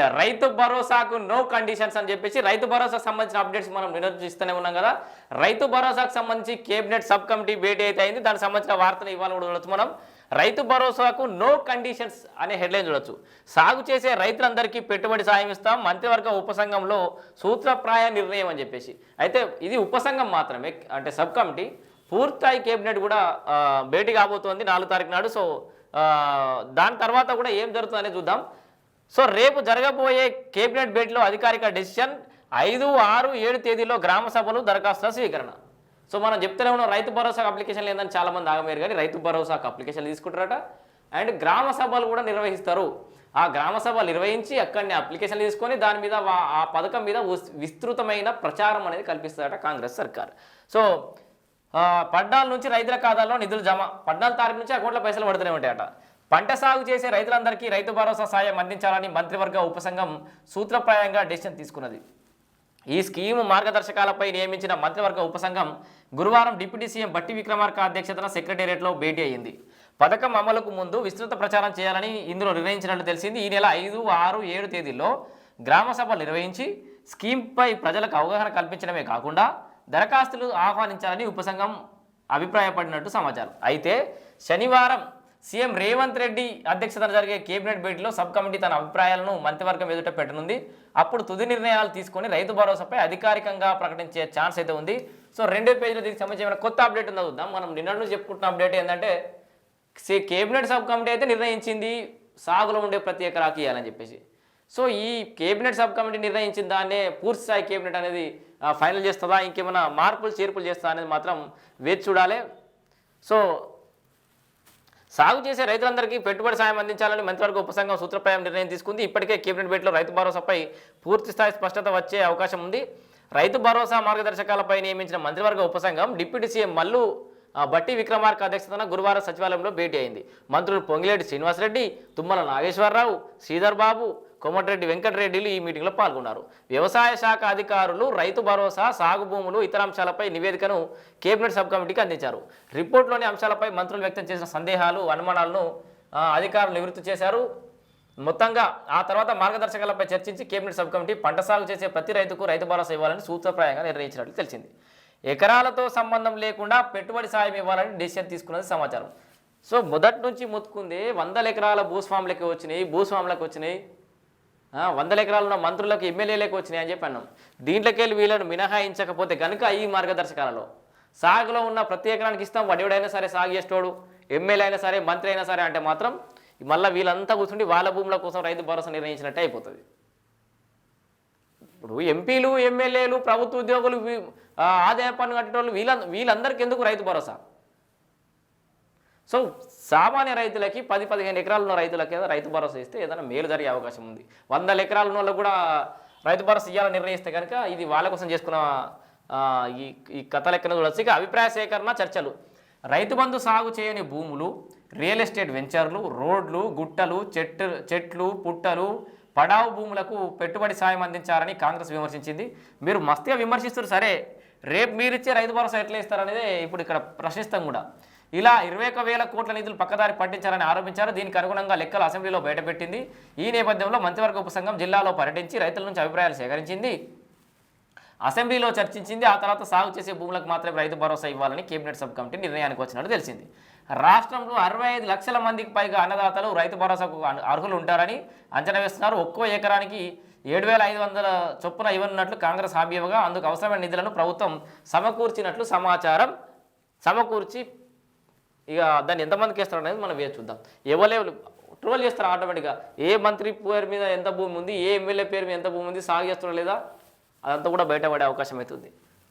Right రైతు భరోసాకు no conditions అని చెప్పేసి రైతు భరోసాకు సంబంధించిన అప్డేట్స్ మనం నిర్వహిస్తూనే ఉన్నాం కదా. రైతు భరోసాకు సంబంధించి కేబినెట్ సబ్ కమిటీ భేటీ అయితే అయింది. దానికి సంబంధించిన వార్తలు ఇవాళ కూడా చూడొచ్చు మనం. రైతు భరోసాకు నో కండిషన్స్ అనే హెడ్లైన్ చూడొచ్చు. సాగు చేసే రైతులందరికీ పెట్టుబడి సాయం ఇస్తాం. మంత్రివర్గ ఉపసంఘంలో సూత్రప్రాయ నిర్ణయం అని చెప్పేసి. అయితే ఇది ఉపసంఘం మాత్రమే అంటే సబ్ కమిటీ పూర్తాయి కేబినెట్ కూడా భేటీ కాబోతోంది నాలుగు తారీఖు నాడు. సో దాని తర్వాత కూడా ఏం జరుగుతుందనే చూద్దాం. సో రేపు జరగబోయే కేబినెట్ భేటీలో అధికారిక డెసిషన్ ఐదు ఆరు ఏడు తేదీలో గ్రామ సభలు దరఖాస్తుల స్వీకరణ. సో మనం చెప్తూనే ఉన్నాం రైతు భరోసాకు అప్లికేషన్ లేదని చాలామంది ఆగమేరు కానీ రైతు భరోసాకు అప్లికేషన్ తీసుకుంటారట. అండ్ గ్రామ సభలు కూడా నిర్వహిస్తారు. ఆ గ్రామ సభలు నిర్వహించి అక్కడిని అప్లికేషన్ తీసుకొని దాని మీద ఆ పథకం మీద విస్తృతమైన ప్రచారం అనేది కల్పిస్తారట కాంగ్రెస్ సర్కార్. సో పడ్డాల నుంచి రైతుల ఖాతాల్లో నిధులు జమ. పడ్డాల తారీఖు నుంచి అకౌంట్లో పైసలు పడుతూనే ఉంటాయట. పంట సాగు చేసే రైతులందరికీ రైతు భరోసా సాయం అందించాలని మంత్రివర్గ ఉపసంఘం సూత్రప్రాయంగా డెసిషన్ తీసుకున్నది. ఈ స్కీము మార్గదర్శకాలపై నియమించిన మంత్రివర్గ ఉపసంఘం గురువారం డిప్యూటీ సీఎం బట్టి విక్రమార్క అధ్యక్షతన సెక్రటేరియట్లో భేటీ అయింది పథకం అమలుకు ముందు విస్తృత ప్రచారం చేయాలని ఇందులో నిర్ణయించినట్లు తెలిసింది. ఈ నెల ఐదు ఆరు ఏడు తేదీల్లో గ్రామ సభలు నిర్వహించి స్కీమ్పై ప్రజలకు అవగాహన కల్పించడమే కాకుండా దరఖాస్తులు ఆహ్వానించాలని ఉపసంఘం అభిప్రాయపడినట్టు సమాచారం. అయితే శనివారం సీఎం రేవంత్ రెడ్డి అధ్యక్షతన జరిగే కేబినెట్ భేటీలో సబ్ కమిటీ తన అభిప్రాయాలను మంత్రివర్గం ఎదుట పెట్టనుంది. అప్పుడు తుది నిర్ణయాలు తీసుకొని రైతు భరోసాపై అధికారికంగా ప్రకటించే ఛాన్స్ అయితే ఉంది. సో రెండో పేజీలో దీనికి సంబంధించిన కొత్త అప్డేట్ ఉందో చూద్దాం. మనం నిన్నటి నుంచి చెప్పుకుంటున్న అప్డేట్ ఏంటంటే సే కేబినెట్ సబ్ కమిటీ అయితే నిర్ణయించింది. సాగులో ఉండే ప్రతి ఎకరాకి ఇవ్వాలని చెప్పేసి. సో ఈ కేబినెట్ సబ్ కమిటీ నిర్ణయించిన దాన్నే పూర్తి స్థాయి కేబినెట్ అనేది ఫైనల్ చేస్తుందా? ఇంకేమైనా మార్పులు చేర్పులు చేస్తుందా అనేది మాత్రం వేచి చూడాలి. సో సాగు చేసే రైతులందరికీ పెట్టుబడి సాయం అందించాలని మంత్రివర్గ ఉపసంఘం సూత్రప్రాయం నిర్ణయం తీసుకుంది. ఇప్పటికే కేబినెట్ భేటీలో రైతు భరోసాపై పూర్తి స్థాయి స్పష్టత వచ్చే అవకాశం ఉంది. రైతు భరోసా మార్గదర్శకాలపై నియమించిన మంత్రివర్గ ఉపసంఘం డిప్యూటీ సీఎం మల్లు బట్టి విక్రమార్క అధ్యక్షతన గురువారం సచివాలయంలో భేటీ అయింది. మంత్రులు పొంగిలేటి శ్రీనివాసరెడ్డి తుమ్మల నాగేశ్వరరావు శ్రీధర్ బాబు కోమటిరెడ్డి వెంకటరెడ్డిలు ఈ మీటింగ్లో పాల్గొన్నారు. వ్యవసాయ శాఖ అధికారులు రైతు భరోసా సాగు భూములు ఇతర అంశాలపై నివేదికను కేబినెట్ సబ్ కమిటీకి అందించారు. రిపోర్ట్లోని అంశాలపై మంత్రులు వ్యక్తం చేసిన సందేహాలు అనుమానాలను అధికారులు నివృత్తి చేశారు. మొత్తంగా ఆ తర్వాత మార్గదర్శకాలపై చర్చించి కేబినెట్ సబ్ కమిటీ పంట సాగు చేసే ప్రతి రైతుకు రైతు భరోసా ఇవ్వాలని సూత్రప్రాయంగా నిర్ణయించినట్లు తెలిసింది. ఎకరాలతో సంబంధం లేకుండా పెట్టుబడి సాయం ఇవ్వాలని డెసిషన్ తీసుకున్నది సమాచారం. సో మొదటి నుంచి మొత్తుకుంది వందల ఎకరాల భూస్వాములకి వచ్చినాయి భూస్వాములకు వచ్చినాయి. వందల ఎకరాలు ఉన్న మంత్రులకు ఎమ్మెల్యేలకు వచ్చినాయి అని చెప్పి అన్నాం. దీంట్లోకెళ్ళి వీళ్ళను మినహాయించకపోతే కనుక ఈ మార్గదర్శకాలలో సాగులో ఉన్న ప్రతి ఎకరానికి ఇస్తాం. వడివడైనా సరే సాగు చేసేటోడు ఎమ్మెల్యే అయినా సరే మంత్రి అయినా సరే అంటే మాత్రం మళ్ళీ వీళ్ళంతా కూర్చుండి వాళ్ళ భూముల కోసం రైతు భరోసా నిర్ణయించినట్టే అయిపోతుంది. ఇప్పుడు ఎంపీలు ఎమ్మెల్యేలు ప్రభుత్వ ఉద్యోగులు ఆదాయ పన్ను కట్టేటోళ్ళు వీళ్ళ వీళ్ళందరికీ ఎందుకు రైతు భరోసా? సో సామాన్య రైతులకి పది పదిహేను ఎకరాలు ఉన్న రైతులకి రైతు భరోసా ఇస్తే ఏదైనా మేలు జరిగే అవకాశం ఉంది. వందల ఎకరాలు ఉన్న వాళ్ళకు కూడా రైతు భరోసా ఇవ్వాలని నిర్ణయిస్తే కనుక ఇది వాళ్ళ కోసం చేసుకున్న ఈ ఈ కథ లెక్కన చూడొచ్చు. ఇక అభిప్రాయ సేకరణ చర్చలు. రైతు బంధు సాగు చేయని భూములు రియల్ ఎస్టేట్ వెంచర్లు రోడ్లు గుట్టలు చెట్టు చెట్లు పుట్టలు పడావు భూములకు పెట్టుబడి సాయం అందించారని కాంగ్రెస్ విమర్శించింది. మీరు మస్తుగా విమర్శిస్తారు సరే రేపు మీరు ఇచ్చే రైతు భరోసా ఎట్లా ఇస్తారనేదే ఇప్పుడు ఇక్కడ ప్రశ్నిస్తాం కూడా. ఇలా ఇరవై ఒక వేల కోట్ల నిధులు పక్కదారి పట్టించారని ఆరోపించారు. దీనికి అనుగుణంగా లెక్కలు అసెంబ్లీలో బయటపెట్టింది. ఈ నేపథ్యంలో మంత్రివర్గ ఉపసంఘం జిల్లాలో పర్యటించి రైతుల నుంచి అభిప్రాయాలు సేకరించింది. అసెంబ్లీలో చర్చించింది. ఆ తర్వాత సాగు చేసే భూములకు మాత్రమే రైతు భరోసా ఇవ్వాలని కేబినెట్ సబ్ కమిటీ నిర్ణయానికి వచ్చినట్టు తెలిసింది. రాష్ట్రంలో అరవై ఐదు లక్షల మందికి పైగా అన్నదాతలు రైతు భరోసాకు అర్హులు ఉంటారని అంచనా వేస్తున్నారు. ఒక్కో ఎకరానికి ఏడు వేల ఐదు వందల చొప్పున ఇవ్వనున్నట్లు కాంగ్రెస్ హామీ ఇవ్వగా అందుకు అవసరమైన నిధులను ప్రభుత్వం సమకూర్చినట్లు సమాచారం సమకూర్చి ఇక దాన్ని ఎంతమందికి ఇస్తారు అనేది మనం వేచి చూద్దాం. ఎవరే ట్రోల్ చేస్తారు ఆటోమేటిక్గా? ఏ మంత్రి పేరు మీద ఎంత భూమి ఉంది ఏ ఎమ్మెల్యే పేరు మీద ఎంత భూమి ఉంది సాగు చేస్తున్నా లేదా? అదంతా కూడా బయటపడే అవకాశం అవుతుంది.